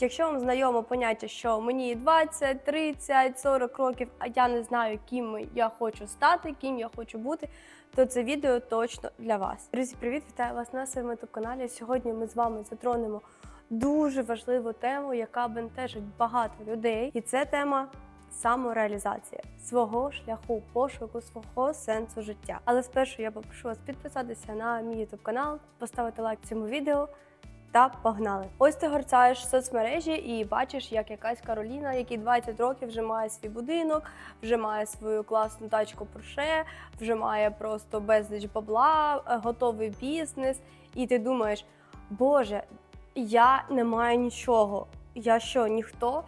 Якщо вам знайомо поняття, що мені 20, 30, 40 років, а я не знаю, ким я хочу стати, ким я хочу бути, то це відео точно для вас. Друзі, привіт! Вітаю вас на своєму каналі. Сьогодні ми з вами затронемо дуже важливу тему, яка бентежить багато людей, і це тема. Самореалізація свого шляху пошуку свого сенсу життя. Але спершу я попрошу вас підписатися на мій YouTube канал, поставити лайк цьому відео та погнали. Ось ти горцаєш соцмережі і бачиш, як якась Кароліна, якій 20 років вже має свій будинок, вже має свою класну тачку Porsche, вже має просто безліч бабла, е, готовий бізнес, і ти думаєш, Боже, я не маю нічого. Я що, ніхто?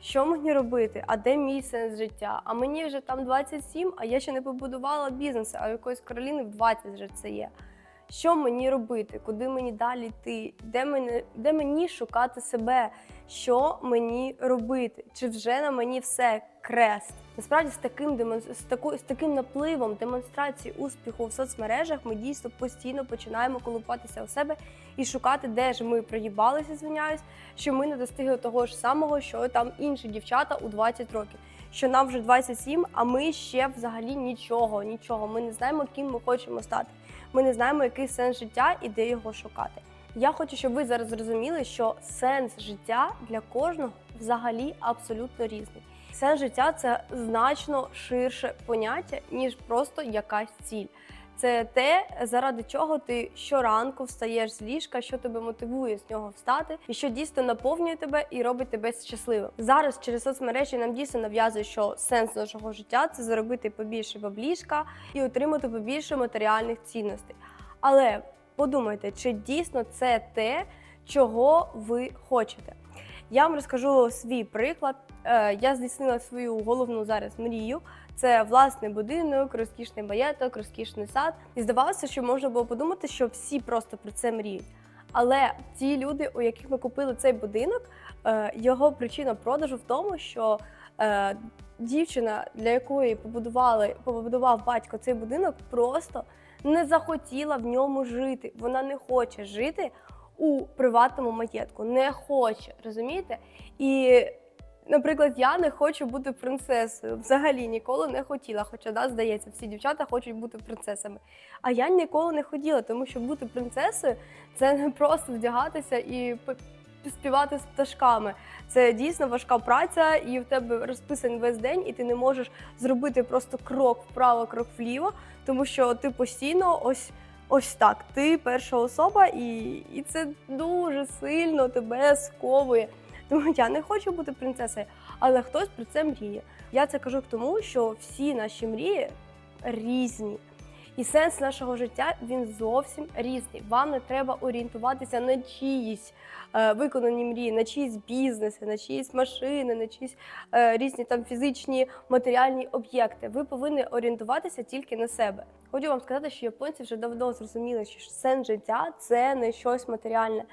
Що мені робити? А де мій сенс життя? А мені вже там 27, а я ще не побудувала бізнес, а у якоїсь Кароліни в 20 вже це є. Що мені робити? Куди мені далі йти? Де мені, де мені шукати себе? Що мені робити? Чи вже на мені все крест? Насправді з таким демон- з, таку, з таким напливом демонстрації успіху в соцмережах ми дійсно постійно починаємо колупатися у себе і шукати, де ж ми проїбалися, звиняюсь, що ми не достигли того ж самого, що там інші дівчата у 20 років. Що нам вже 27, а ми ще взагалі нічого, нічого. Ми не знаємо, ким ми хочемо стати. Ми не знаємо, який сенс життя і де його шукати. Я хочу, щоб ви зараз зрозуміли, що сенс життя для кожного взагалі абсолютно різний. Сенс життя це значно ширше поняття, ніж просто якась ціль. Це те, заради чого ти щоранку встаєш з ліжка, що тебе мотивує з нього встати, і що дійсно наповнює тебе і робить тебе щасливим. Зараз через соцмережі нам дійсно нав'язує, що сенс нашого життя це заробити побільше баблішка і отримати побільше матеріальних цінностей. Але подумайте, чи дійсно це те, чого ви хочете. Я вам розкажу свій приклад. Е, Я здійснила свою головну зараз мрію. Це власний будинок, розкішний маєток, розкішний сад. І здавалося, що можна було подумати, що всі просто про це мріють. Але ті люди, у яких ми купили цей будинок, е, його причина продажу в тому, що е, дівчина, для якої побудували, побудував батько цей будинок, просто не захотіла в ньому жити. Вона не хоче жити у приватному маєтку. Не хоче, розумієте? І, наприклад, я не хочу бути принцесою. Взагалі ніколи не хотіла. Хоча, да, здається, всі дівчата хочуть бути принцесами. А я ніколи не хотіла, тому що бути принцесою це не просто вдягатися і співати з пташками. Це дійсно важка праця, і в тебе розписаний весь день, і ти не можеш зробити просто крок вправо, крок вліво, тому що ти постійно ось. Ось так, ти перша особа, і, і це дуже сильно тебе сковує. Тому я не хочу бути принцесою, але хтось про це мріє. Я це кажу тому, що всі наші мрії різні. І сенс нашого життя він зовсім різний. Вам не треба орієнтуватися на чиїсь е, виконані мрії, на чиїсь бізнеси, на чиїсь машини, на чиїсь е, різні там фізичні матеріальні об'єкти. Ви повинні орієнтуватися тільки на себе. Хочу вам сказати, що японці вже давно зрозуміли, що сенс життя це не щось матеріальне.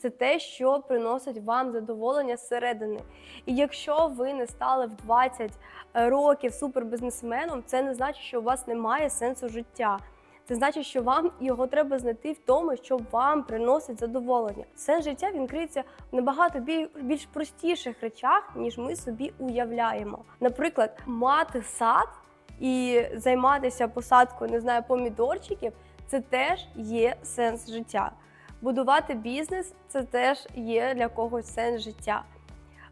Це те, що приносить вам задоволення зсередини. І якщо ви не стали в 20 років супербізнесменом, це не значить, що у вас немає сенсу життя. Це значить, що вам його треба знайти в тому, що вам приносить задоволення. Сенс життя він криється в набагато більш простіших речах, ніж ми собі уявляємо. Наприклад, мати сад і займатися посадкою, не знаю, помідорчиків, це теж є сенс життя. Будувати бізнес це теж є для когось сенс життя.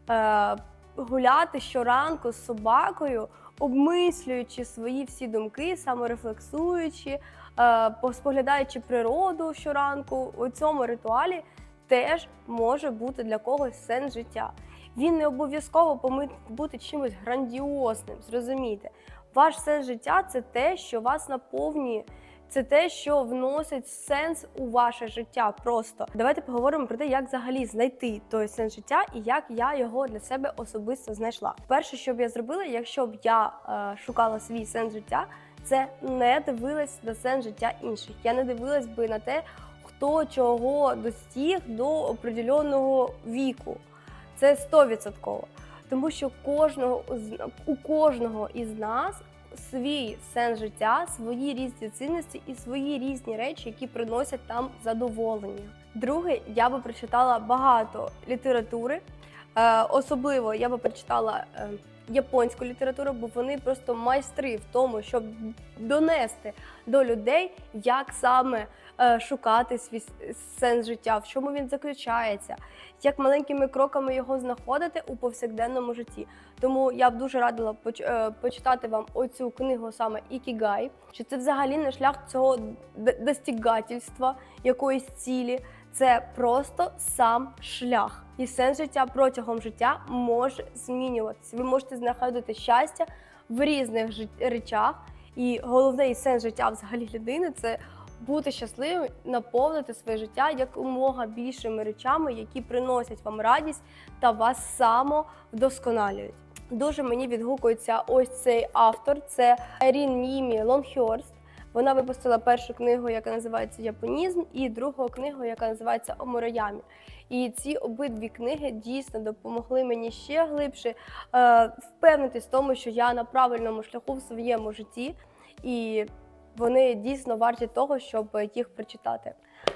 Е, гуляти щоранку з собакою, обмислюючи свої всі думки, саморефлексуючи, е, споглядаючи природу щоранку, у цьому ритуалі теж може бути для когось сенс життя. Він не обов'язково бути чимось грандіозним, зрозумійте. Ваш сенс життя це те, що вас наповнює. Це те, що вносить сенс у ваше життя. Просто давайте поговоримо про те, як взагалі знайти той сенс життя і як я його для себе особисто знайшла. Перше, що б я зробила, якщо б я е, шукала свій сенс життя, це не дивилась на сенс життя інших. Я не дивилась би на те, хто чого достіг до определеного віку. Це 100%. Тому що кожного у кожного із нас свій сенс життя, свої різні цінності і свої різні речі, які приносять нам задоволення. Друге, я би прочитала багато літератури, Е, особливо я би прочитала е, японську літературу, бо вони просто майстри в тому, щоб донести до людей, як саме е, шукати свій сенс життя, в чому він заключається, як маленькими кроками його знаходити у повсякденному житті. Тому я б дуже радила поч- е, почитати вам оцю книгу саме Ікігай, що це взагалі не шлях цього достігательства якоїсь цілі. Це просто сам шлях, і сенс життя протягом життя може змінюватися. Ви можете знаходити щастя в різних речах. І головний сенс життя взагалі людини це бути щасливим, наповнити своє життя якомога більшими речами, які приносять вам радість та вас самовдосконалюють. Дуже мені відгукується ось цей автор. Це Ерін Німі Лонгхьорст. Вона випустила першу книгу, яка називається Японізм, і другу книгу, яка називається Омураямі. І ці обидві книги дійсно допомогли мені ще глибше е, впевнитись в тому, що я на правильному шляху в своєму житті, і вони дійсно варті того, щоб їх прочитати.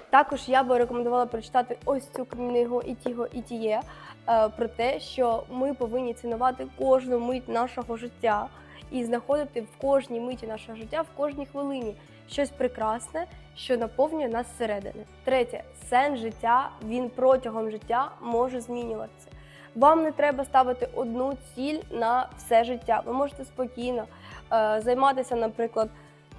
Також я би рекомендувала прочитати ось цю книгу Ітіго Ітіє е, про те, що ми повинні цінувати кожну мить нашого життя і знаходити в кожній миті нашого життя, в кожній хвилині щось прекрасне, що наповнює нас зсередини. Третє, сенс життя він протягом життя може змінюватися. Вам не треба ставити одну ціль на все життя. Ви можете спокійно е, займатися, наприклад,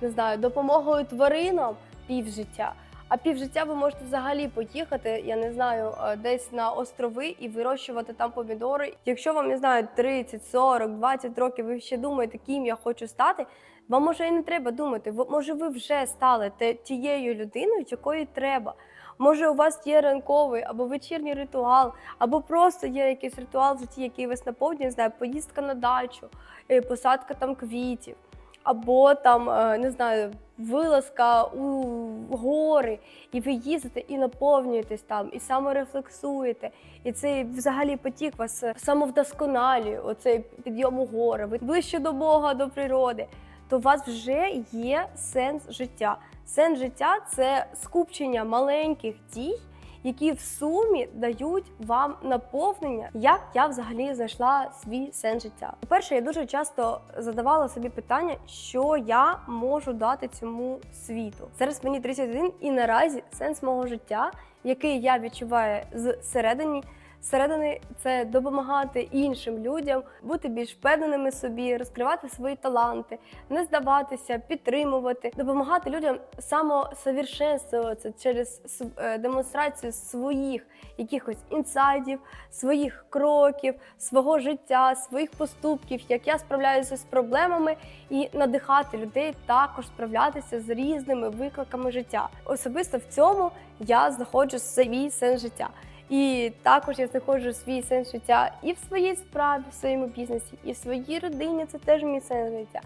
не знаю, допомогою тваринам півжиття. А півжиття ви можете взагалі поїхати, я не знаю, е, десь на острови і вирощувати там помідори. Якщо вам не знаю 30, 40, 20 років, ви ще думаєте, ким я хочу стати. Вам може і не треба думати. Може, ви вже стали тією людиною, якої треба. Може, у вас є ранковий або вечірній ритуал, або просто є якийсь ритуал в житті, який вас наповнює, не знаю, поїздка на дачу, е, посадка там квітів, або там е, не знаю, вилазка у гори, і ви їздите і наповнюєтесь там, і саморефлексуєте. І цей взагалі потік вас е, самовдосконалює, оцей підйом у гори, ви ближче до Бога, до природи. То у вас вже є сенс життя. Сенс життя це скупчення маленьких дій, які в сумі дають вам наповнення, як я взагалі знайшла свій сенс життя. По-перше, я дуже часто задавала собі питання, що я можу дати цьому світу. Зараз мені 31, і наразі сенс мого життя, який я відчуваю зсередині. Зсередини це допомагати іншим людям, бути більш впевненими собі, розкривати свої таланти, не здаватися, підтримувати, допомагати людям самосовершенствуватися через е, демонстрацію своїх якихось інсайдів, своїх кроків, свого життя, своїх поступків, як я справляюся з проблемами, і надихати людей також справлятися з різними викликами життя. Особисто в цьому я знаходжу свій сенс життя. І також я знаходжу свій сенс життя і в своїй справі, в своєму бізнесі, і в своїй родині це теж мій сенс життя.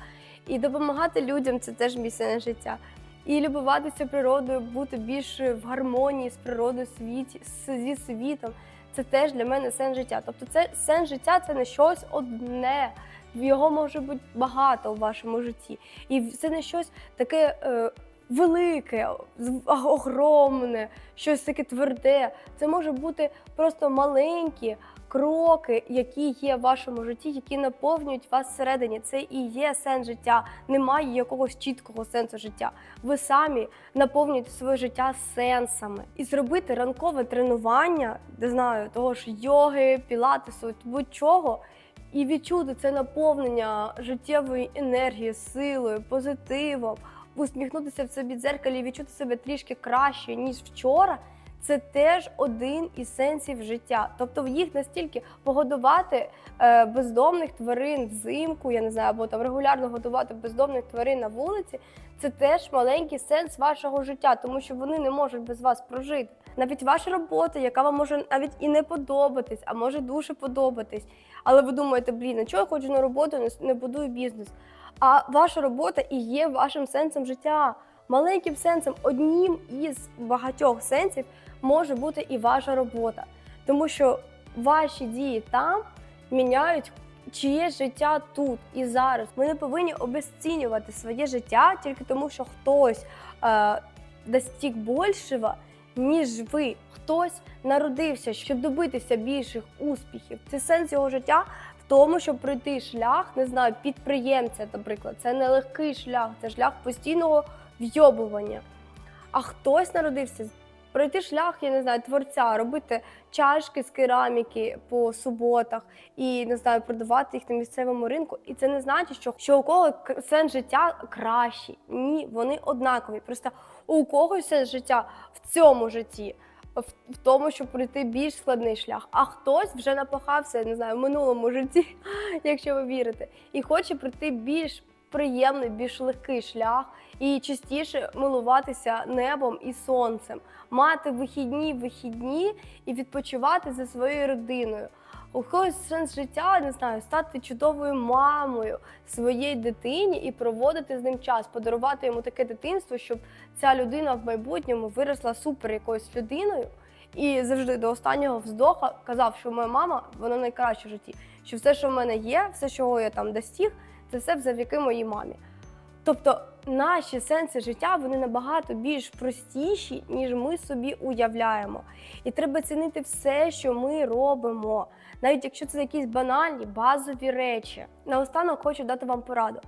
І допомагати людям це теж мій сенс життя. І любуватися природою, бути більш в гармонії з природою світі, зі світом. Це теж для мене сенс життя. Тобто, це сенс життя це не щось одне. Його може бути багато у вашому житті. І це не щось таке е, велике, огромне, щось таке тверде. Це може бути просто маленькі кроки, які є в вашому житті, які наповнюють вас всередині. Це і є сенс життя. Немає якогось чіткого сенсу життя. Ви самі наповнюєте своє життя сенсами. І зробити ранкове тренування, не знаю, того ж йоги, пілатесу, будь-чого. І відчути це наповнення життєвої енергії, силою, позитивом, усміхнутися в собі дзеркалі відчути себе трішки краще, ніж вчора. Це теж один із сенсів життя. Тобто їх настільки погодувати е, бездомних тварин взимку, я не знаю, або там регулярно годувати бездомних тварин на вулиці. Це теж маленький сенс вашого життя, тому що вони не можуть без вас прожити. Навіть ваша робота, яка вам може навіть і не подобатись, а може дуже подобатись. Але ви думаєте, блін, а чого я ходжу на роботу, не будую бізнес? А ваша робота і є вашим сенсом життя. Маленьким сенсом, одним із багатьох сенсів може бути і ваша робота, тому що ваші дії там міняють чиєсь життя тут і зараз. Ми не повинні обесцінювати своє життя тільки тому, що хтось е, достиг більшого, ніж ви. Хтось народився, щоб добитися більших успіхів. Це сенс його життя тому, щоб пройти шлях, не знаю, підприємця, наприклад. Це не легкий шлях, це шлях постійного вйобування. А хтось народився пройти шлях, я не знаю, творця, робити чашки з кераміки по суботах і не знаю, продавати їх на місцевому ринку. І це не значить, що, що у кого сенс життя кращий. Ні, вони однакові. Просто у когось сенс життя в цьому житті. В, тому, щоб пройти більш складний шлях, а хтось вже напахався, не знаю, в минулому житті, якщо ви вірите, і хоче пройти більш приємний, більш легкий шлях і частіше милуватися небом і сонцем, мати вихідні вихідні і відпочивати за своєю родиною. У когось сенс життя, не знаю, стати чудовою мамою своїй дитині і проводити з ним час, подарувати йому таке дитинство, щоб ця людина в майбутньому виросла супер якоюсь людиною. І завжди до останнього вздоха казав, що моя мама вона найкраща в житті. Що все, що в мене є, все, чого я там достиг, це все завдяки моїй мамі. Тобто наші сенси життя вони набагато більш простіші, ніж ми собі уявляємо. І треба цінити все, що ми робимо, навіть якщо це якісь банальні базові речі. Наостанок хочу дати вам пораду.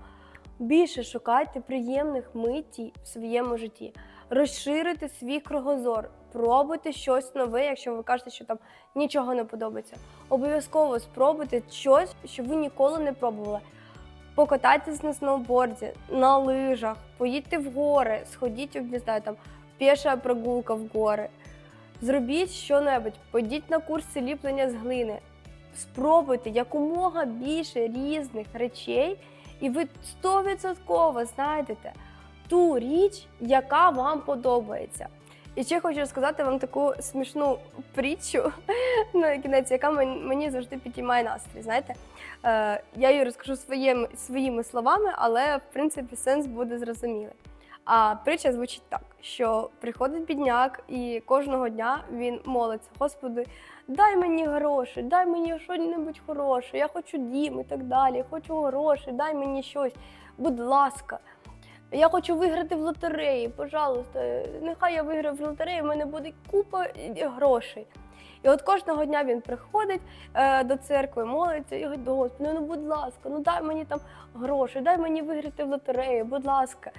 Більше шукайте приємних миттів в своєму житті, розширити свій кругозор, пробуйте щось нове, якщо ви кажете, що там нічого не подобається. Обов'язково спробуйте щось, що ви ніколи не пробували. Покатайтесь на сноуборді, на лижах, поїдьте в гори, сходіть, не знаю, там піша прогулка в гори. Зробіть що-небудь, пойдіть на курси ліплення з глини. Спробуйте якомога більше різних речей, і ви 100% знайдете ту річ, яка вам подобається. І ще хочу розказати вам таку смішну притчу на кінець, яка мені завжди підіймає настрій. Знаєте, е, я її розкажу своїми, своїми словами, але в принципі сенс буде зрозумілий. А притча звучить так: що приходить бідняк, і кожного дня він молиться: Господи, дай мені гроші, дай мені щось хороше, я хочу дім і так далі, хочу гроші, дай мені щось, будь ласка. Я хочу виграти в лотереї, пожалуйста, нехай я виграю в лотереї, в мене буде купа грошей. І от кожного дня він приходить е, до церкви, молиться і говорить, Господи, ну будь ласка, ну дай мені там гроші, дай мені виграти в лотерею, будь ласка.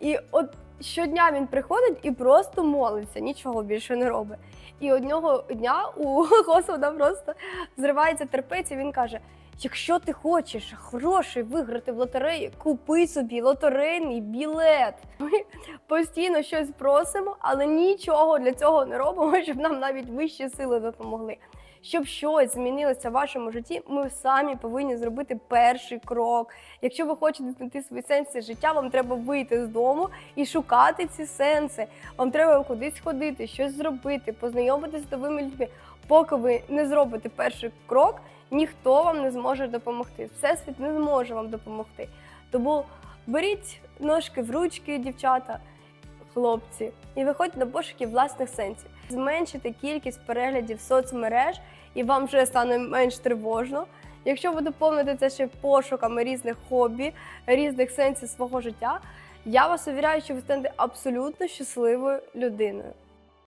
І от щодня він приходить і просто молиться, нічого більше не робить. І одного дня у Господа просто зривається терпець, і він каже: якщо ти хочеш гроші виграти в лотереї, купи собі лотерейний білет. Ми постійно щось просимо, але нічого для цього не робимо, щоб нам навіть вищі сили допомогли. Щоб щось змінилося в вашому житті, ми самі повинні зробити перший крок. Якщо ви хочете знайти свої сенси життя, вам треба вийти з дому і шукати ці сенси. Вам треба кудись ходити, щось зробити, познайомитися з новими людьми. Поки ви не зробите перший крок, ніхто вам не зможе допомогти. Всесвіт не зможе вам допомогти. Тому беріть ножки в ручки, дівчата, хлопці, і виходьте на пошуки власних сенсів. Зменшите кількість переглядів соцмереж, і вам вже стане менш тривожно. Якщо ви доповните це ще пошуками різних хобі, різних сенсів свого життя, я вас увіряю, що ви станете абсолютно щасливою людиною.